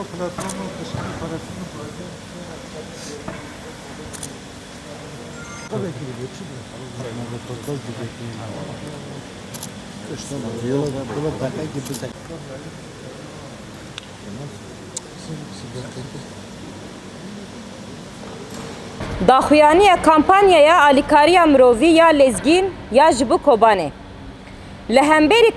o platformun dışında parasını böyle kampanyaya alîkariya mirovî ya lezgîn ya ji bo Kobanê. Li hemberî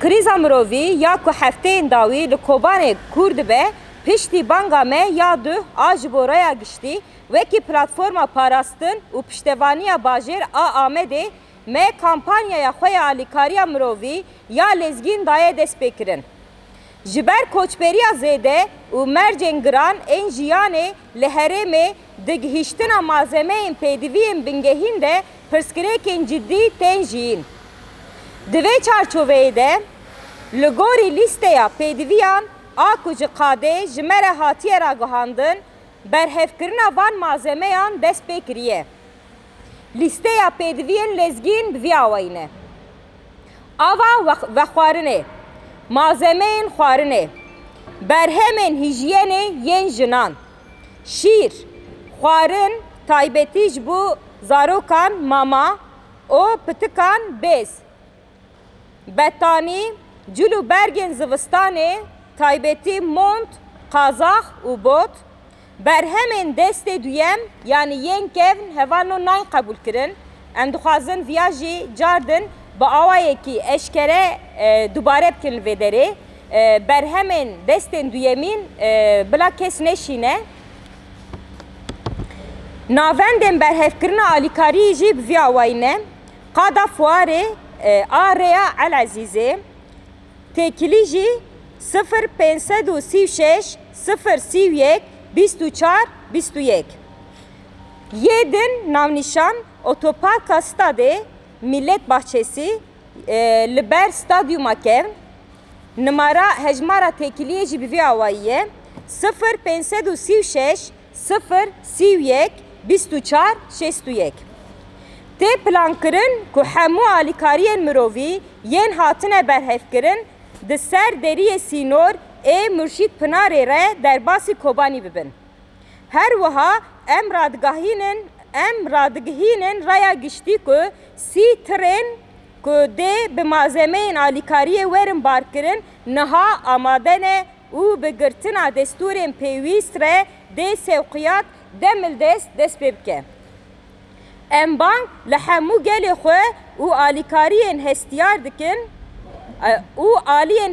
ya ku hefteyên dawî li Kobanê kûr dibe, piştî banga me ya du a ji bo raya giştî wekî platforma parastin û piştevaniya bajêr a Amedê me kampanyaya xwe ya alîkariya ya lezgîn daye dest pê kirin. Ji ber koçberiya zêde û mercên giran ên jiyanê li herêmê di gihîştina malzemeyên pêdiviyên bingehîn de pirsgirêkên ciddî tên jiyîn. Di vê çarçoveyê de a ku ji qadê ji me hatiye ragihandin berhevkirina van malzemeyan dest pê kiriye. Lîsteya pêdiviyên lezgîn bi vî awayî ne. Ava ve xwarinê malzemeyên xwarinê, berhemên hîjiyenê yên jinan, şîr, xwarin taybetî ji bo zarokan mama û pitikan bez, betanî, cil û bergên zivistanê taybetî mont, qazax û bot, berhemên destê duyem yanî yên kevn hevano nayên qebûl kirin, em dixwazin viya jî cardin bi awayekî eşkere e, dubare bikin vê derê e, berhemên destên duyemîn e, bila kes neşîne navendên berhevkirina alîkariyê jî bi vî awayî ne qada fuarê e, a rêya El Ezîzê têkilî jî 0536 031 24 21 Yedin navnîşan otoparka stadê Millet Bahçesi e, li ber stadyuma kevn numara hejmara tekiliye jî bi vî awayî ye 0536 031 24 61 Tê plankirin ku hemû alîkariyên mirovî yên hatine berhevkirin di ser deriyê sînor ê Murşîd Pınarê re derbasî Kobanî bibin. Her wiha em radgahînin em radigihînin raya giştî ku sî tirên ku dê bi malzemeyên alîkariyê werin barkirin niha amade ne û bi girtina destûrên pêwîst re dê sewqiyat demil dest dest pê bike. Em hemû gelê xwe û alîkariyên hestiyar dikin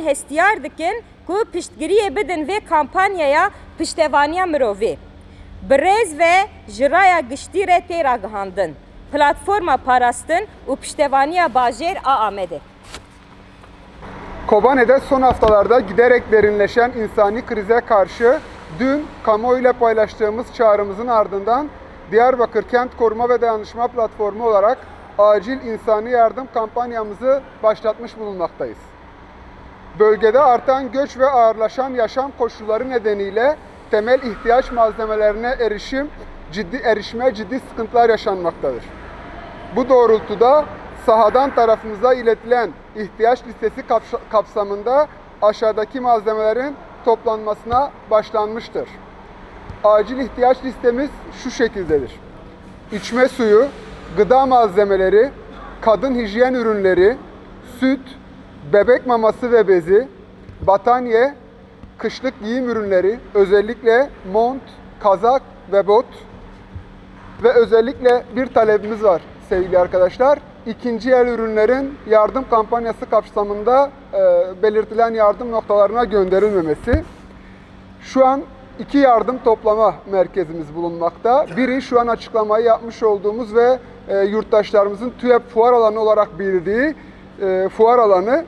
hestiyar dikin ku piştgiriyê bidin vê kampanyaya piştevaniya mirovê. Birêz ve ji raya giştî re tê ragihandin. Platforma parastin û piştevaniya bajêr a Amedê. Kobane'de son haftalarda giderek derinleşen insani krize karşı dün kamuoyuyla paylaştığımız çağrımızın ardından Diyarbakır Kent Koruma ve Dayanışma Platformu olarak acil insani yardım kampanyamızı başlatmış bulunmaktayız. Bölgede artan göç ve ağırlaşan yaşam koşulları nedeniyle temel ihtiyaç malzemelerine erişim ciddi erişime ciddi sıkıntılar yaşanmaktadır. Bu doğrultuda sahadan tarafımıza iletilen ihtiyaç listesi kapsa- kapsamında aşağıdaki malzemelerin toplanmasına başlanmıştır. Acil ihtiyaç listemiz şu şekildedir. İçme suyu, gıda malzemeleri, kadın hijyen ürünleri, süt, bebek maması ve bezi, battaniye, kışlık giyim ürünleri, özellikle mont, kazak ve bot, ve özellikle bir talebimiz var sevgili arkadaşlar. İkinci el ürünlerin yardım kampanyası kapsamında e, belirtilen yardım noktalarına gönderilmemesi. Şu an iki yardım toplama merkezimiz bulunmakta. Biri şu an açıklamayı yapmış olduğumuz ve e, yurttaşlarımızın TÜEP fuar alanı olarak bildiği e, fuar alanı.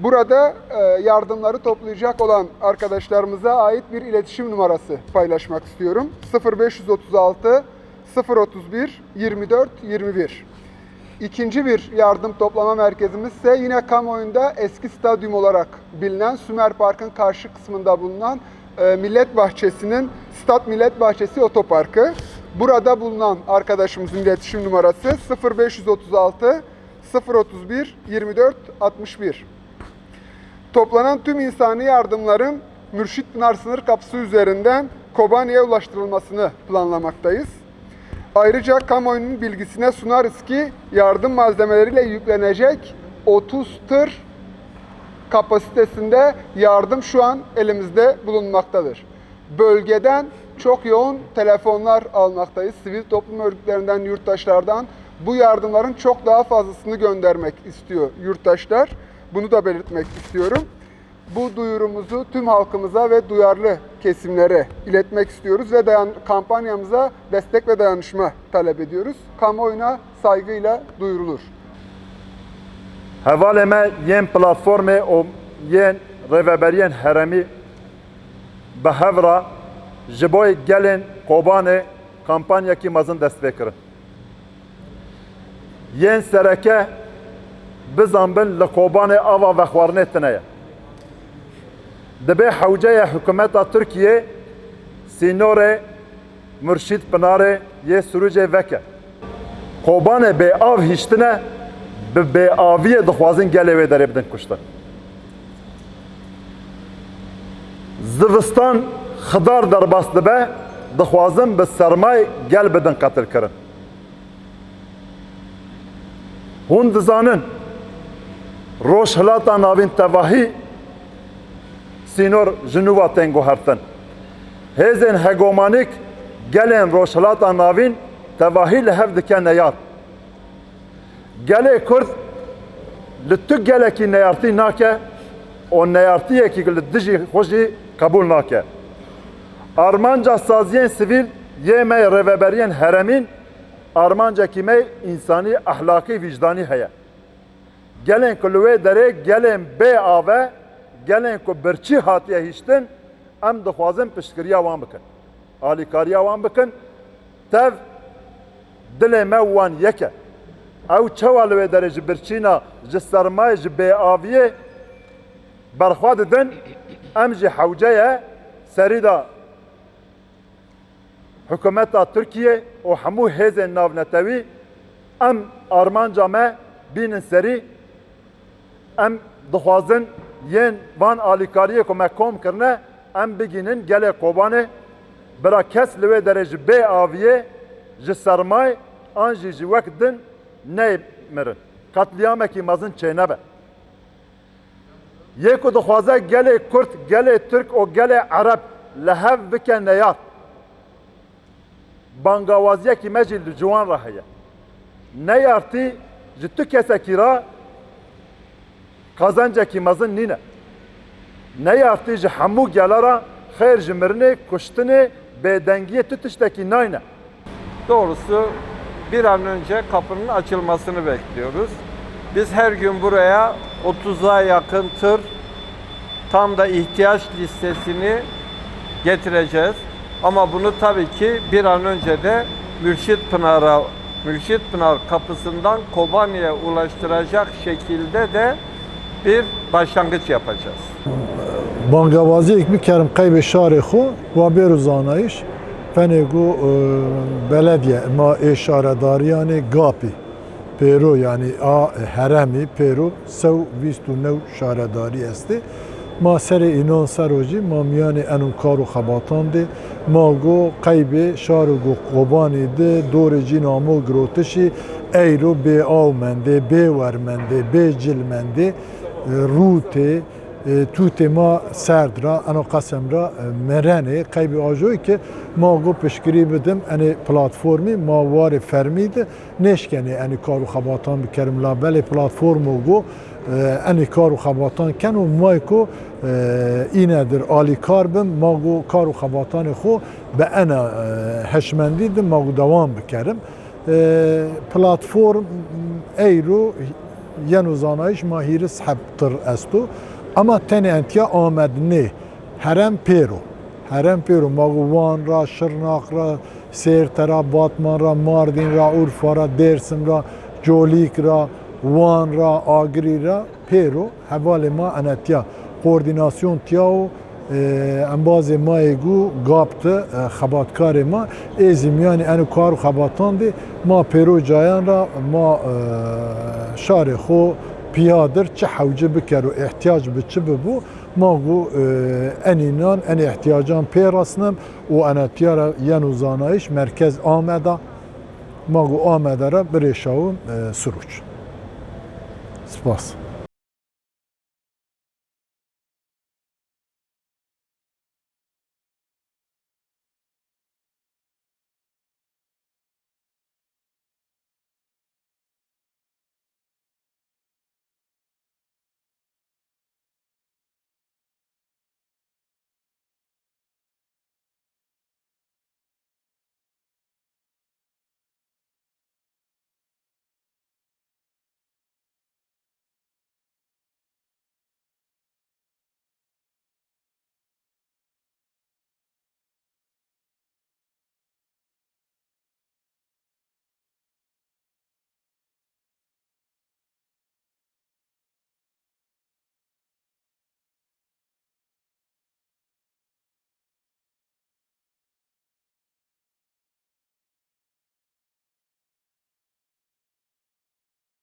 Burada e, yardımları toplayacak olan arkadaşlarımıza ait bir iletişim numarası paylaşmak istiyorum. 0536 031 24 21. İkinci bir yardım toplama merkezimiz ise yine kamuoyunda eski stadyum olarak bilinen Sümer Park'ın karşı kısmında bulunan e, Millet Bahçesi'nin Stat Millet Bahçesi Otoparkı. Burada bulunan arkadaşımızın iletişim numarası 0536 031 24 61. Toplanan tüm insani yardımların Mürşit Pınar sınır kapısı üzerinden Kobani'ye ulaştırılmasını planlamaktayız. Ayrıca kamuoyunun bilgisine sunarız ki yardım malzemeleriyle yüklenecek 30 tır kapasitesinde yardım şu an elimizde bulunmaktadır. Bölgeden çok yoğun telefonlar almaktayız. Sivil toplum örgütlerinden, yurttaşlardan. Bu yardımların çok daha fazlasını göndermek istiyor yurttaşlar. Bunu da belirtmek istiyorum. Bu duyurumuzu tüm halkımıza ve duyarlı kesimlere iletmek istiyoruz ve dayan kampanyamıza destek ve dayanışma talep ediyoruz. Kamuoyuna saygıyla duyurulur. Hevalê me yên platformê û yên rêveberiyên heremî bi hev re ji bo gelên Kobanê kampanyekî mezin dest pê kirin. Yên sereke bizanbin li Kobanê ava vexwarinê tune ye. Dibe hewceya hikûmeta Tirkiye sînorê Mürşid Pinarê yê Sûrûcê veke. Kobanê bê av hîştine bi bêaviyê dixwazin gelê wê derê bidin kuştin. Zivistan xidar derbas dibe, dixwazin bi sermayê gel bidin qetil kirin. Hûn dizanin rojhilata navîn tevahî sînor ji nûva tên guhertin. Hêzên hegemonîk gelên rojhilata navîn tevahî li hev dike neyar. gelê Kurd li tu gelekî neyartî nake û neyartiyekî li dijî xwe jî qebûl nake. Armanca saziyên sivîl yê me rêveberiyên heremîn armancekî me însanî ahlakî vicdanî heye. Gelên ku li wê derê gelên bê ave, gelên ku birçî hatiye hîştin, em dixwazin piştgiriya wan bikin. Alîkariya wan bikin, tev dilê me wan yeke. ew çawa li wê derê ji birçîna ji sermayê ji bêaviyê berxwe didin em jî hewceye serî da hikûmeta Tirkiye û hemû hêzên navnetewî em armanca me bînin serî em dixwazin yên van alîkariyê ku me kom kirine em bigînin gelê Kobanê bira kes li wê derê ji bêaviyê ji sermayê an jî ji wek din neymirin. Katliamekî mezin çênebe. Yê ku dixwaze gelê Kurd, gelê Türk û gelê Ereb li hev bike neyar. Bangawaziyekî me jî li ciwan re heye. Neyartî ji tu kesekî ra kazancekî mezin nîne. Neyartî ji hemû gelera xêr ji mirinê, kuştinê, bêdengiyê. Doğrusu bir an önce kapının açılmasını bekliyoruz. Biz her gün buraya 30'a yakın tır tam da ihtiyaç listesini getireceğiz. Ama bunu tabii ki bir an önce de Mürşit Pınar'a Mürşit Pınar kapısından Kobani'ye ulaştıracak şekilde de bir başlangıç yapacağız. Bangavaziyek bir kerim wa bêr û zanayîş penê got belediye ma ê şaredariyanê gapî pêro yani a heremî pêro sew bîst û new şaredarî est ma serê înan serojî ma miyanê enû kar û xebatan dê ma got qeybê şar û got qobanê de dorê cî namo girotişî eyro bê av mendê bê wermendê bê cilmendê rûtê توتê ma serd ra ena qesem ra merenê qeybê ajoyê ki ma got piştgirî bidim enê platformê ma warê fermî de nêşkenê enê kar û xebatan bikerim la belê platformo got enê kar û xebatan ken û may ku înedir alîkar bim ma got kar û xebatanê xwe bi ena heşmendî din ma got dewam bikerim. Platform eyro yen û zanayîş ma hîris hebtir est û ama tenê entiya amedinê herem pêro herem pêro Maguvan ra Şirnak ra Sêrte ra Batman ra Mardin ra Urfa ra Dêrsim ra Colîk ra Wan ra Agirî ra pêro hevalê ma enetiya koordinasyon tiya û embazê mayê got gaptı xebatkarê ma êzî miyanî enû kar û xebatan dê ma pêro cayan ra ma şarê xwe piyadır, çi hevci biker û ihtiyac bi çi bibû, ma gu enînan, en ihtiyacan pê rasnim û enetiyara yen û zanayiş merkez Ameda, ma gu se.